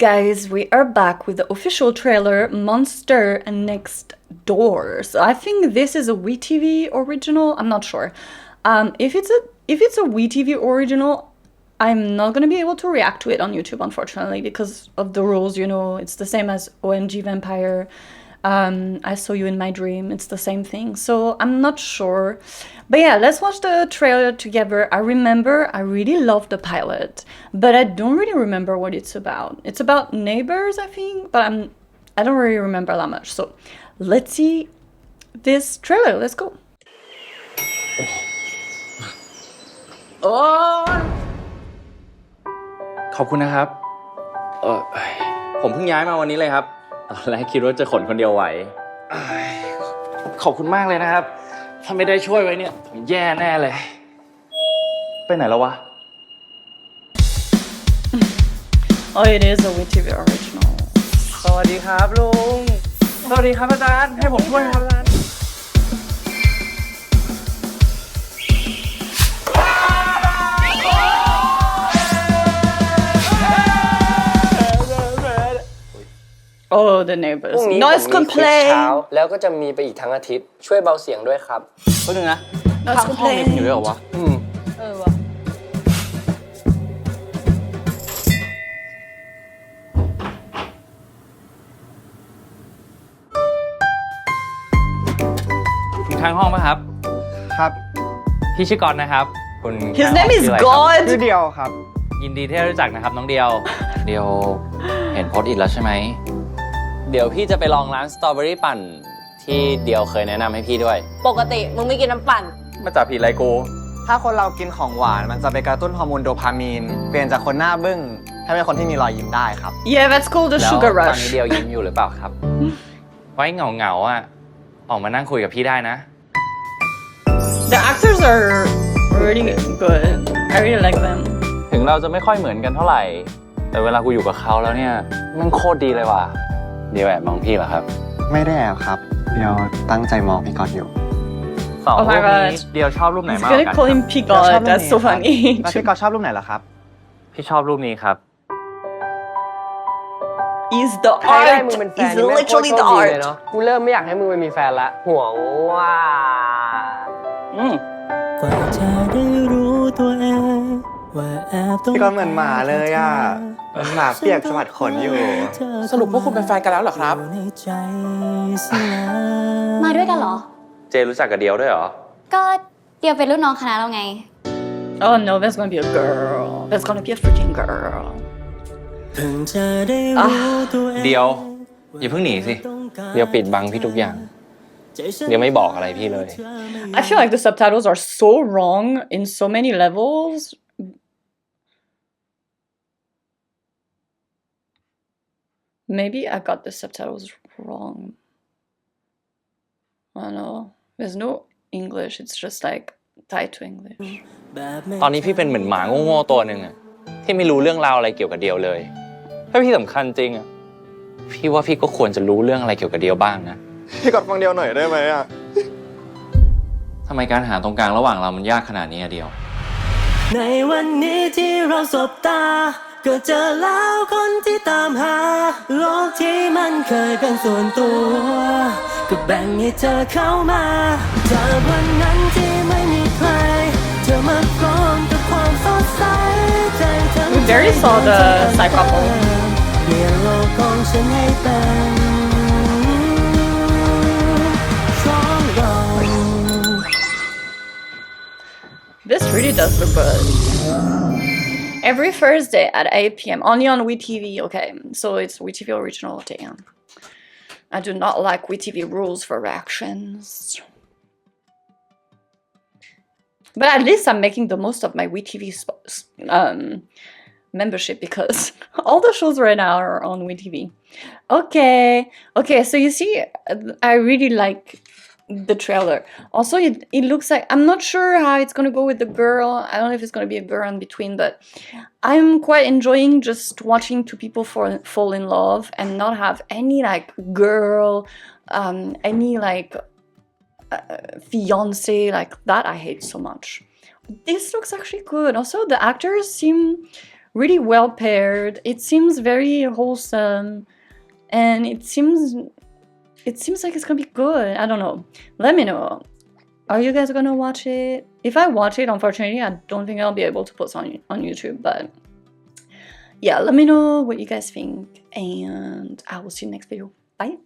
guys, we are back with the official trailer Monster and Next Door. So I think this is a WeTV original. I'm not sure. Um, if it's a if it's a WeTV original, I'm not gonna be able to react to it on YouTube, unfortunately, because of the rules. You know, it's the same as OMG Vampire. Um, I saw you in my dream. It's the same thing. So I'm not sure. But yeah, let's watch the trailer together. I remember I really loved the pilot, but I don't really remember what it's about. It's about neighbors, I think, but I'm I don't really remember that much. So let's see this trailer. Let's go. โอ้ยขอบคุณนะครับ เออผมเพิ่งย้ายมาวันนี้เลยครับ ตอนแรกคิดว่าจะขนคนเดียวไหวเอ้ยขอบคุณมากเลยนะครับ ถ้าไม่ได้ช่วยไว้เนี่ย ผมแย่แน่เลย ไปไหนแล้ววะ Oh, it is a WeTV original. สวัสดีครับลุง สวัสดีครับอาจารย์ ให้ผมช่วยครับอาจารย์ Oh, the พ neighbors. รุ่งนี้ Noise ผมมีคลิปเช้า complaint. แล้วก็จะมีไปอีกทั้งอาทิตย์ ช่วยเบาเสียงด้วยครับแป๊บนึงนะ Noise ข้างห้องมีคนอยู่ด้วยเหรอวะ อืม เออว่ะคุณข้างห้องปะครับ ครับ พี่ชื่อกรณ์นะครับ คุณ His ข้างห้อง name is ชื่ออะไรครับ God. ชื่อเดียวครับ ยินดีที่ได้รู้จักนะครับน้องเดียว เดียวเห็นโพสต์อินแล้วใช่ไหม เดี๋ยวพี่จะไปลองร้านสตรอเบอรี่ปั่น ที่เดียวเคยแนะนำให้พี่ด้วย ปกติมึงไม่กินน้ำปั่น มาจับผิดอะไรกู ถ้าคนเรากินของหวานมันจะไปกระตุ้นฮอร์โมนโดพามีน เปลี่ยนจากคนหน้าบึ้งให้เป็นคนที่มีรอยยิ้มได้ครับ Yeah, that's called a แล้ว sugar ตอนนี้ rush. เดียวยิ้มอยู่หรือเปล่าครับ ไว้เหงาเหงาๆอะ ออกมานั่งคุยกับพี่ได้นะ The actors are really good. I really like them. ถึงเราจะไม่ค่อยเหมือนกันเท่าไหร่ แต่เวลากูอยู่กับเขาแล้วเนี่ย มันโคตรดีเลยว่ะ เดียวแอบมองพี่เหรอครับ ไม่ได้แอบครับ เดียวตั้งใจมองพี่กอดอยู่ สอง Oh รู my ปนี้ God เดียวชอบรูปไหน He's มากกว่า gonna กัน call ครับ him Pigod. That's so แล้ว funny. พี่กอดชอบรูปไหนล่ะครับ พี่ชอบรูปนี้ครับ He's the ใครได้ art. มึงเป็นแฟน He's นี่แม่งโคตร literally โช the คดีเลย art. เนาะกูเริ่มไม่อยากให้มึงไปมีแฟนละห่วงว่า อืม กว่าจะได้รู้ตัวเองว่าแอบต้อง พี่กอดเหมือนหมาเลยอะเหมือนหมาเปียกสะบัดขนอยู่ สรุปพวกคุณเป็นแฟนกันแล้วเหรอครับในใจเสียมาด้วยกันเหรอ เจรู้จักกับเดียวด้วยเหรอ ก็เดียวเป็นรุ่นน้องคณะเราไง Oh no, that's gonna be a girl. That's gonna be a freaking girl. เพิ่งจะได้รู้ตัวเองเดียว อย่าเพิ่งหนีสิ เดียวปิดบังพี่ทุกอย่าง เดี๋ยวไม่บอกอะไรพี่เลย I feel like the subtitles are so wrong in so many levels. Maybe I got the subtitles wrong. I don't know. There's no English, it's just like tied to English. แบบไม่ตอนนี้พี่เป็นเหมือนหมาโง่ๆตัวหนึ่งอะที่ไม่รู้เรื่องราวอะไรเกี่ยวกับเดียวเลยถ้าพี่สำคัญจริงอะพี่ว่าพี่ก็ควรจะรู้เรื่องอะไรเกี่ยวกับเดียวบ้างนะพี่กอดฟังเดียวหน่อยได้ไหมอะทำไมการหาตรงกลางระหว่างเรามันยากขนาดนี้อะเดียว ในวันนี้ที่เราสบตา ก็เจอแล้วคนที่ตามหา โลกที่มันเคยเป็นส่วนตัว ก็แบ่งให้เธอเข้ามาจากวันนั้นที่ไม่มีใคร เธอมาพร้อมกับความสดใสใจทั้ง We barely saw the side couple. เปลี่ยนโลกของฉันให้เป็นของเรา This really does look good. Every Thursday at 8 p.m. Only on WeTV. Okay, so it's WeTV original. Damn. I do not like WeTV rules for reactions. But at least I'm making the most of my WeTV um, membership because all the shows right now are on WeTV. Okay, okay, so you see, I really like the trailer. Also, it, it looks like I'm not sure how it's gonna go with the girl. I don't know if it's gonna be a girl in between, but I'm quite enjoying just watching two people fall fall in love and not have any like girl, um, any like uh, fiance like that. I hate so much. This looks actually good. Also, the actors seem really well paired. It seems very wholesome, and it seems it seems like it's gonna be good. I don't know. Let me know. Are you guys gonna watch it? If I watch it, unfortunately, I don't think I'll be able to post on on YouTube. But yeah, let me know what you guys think, and I will see you next video. Bye.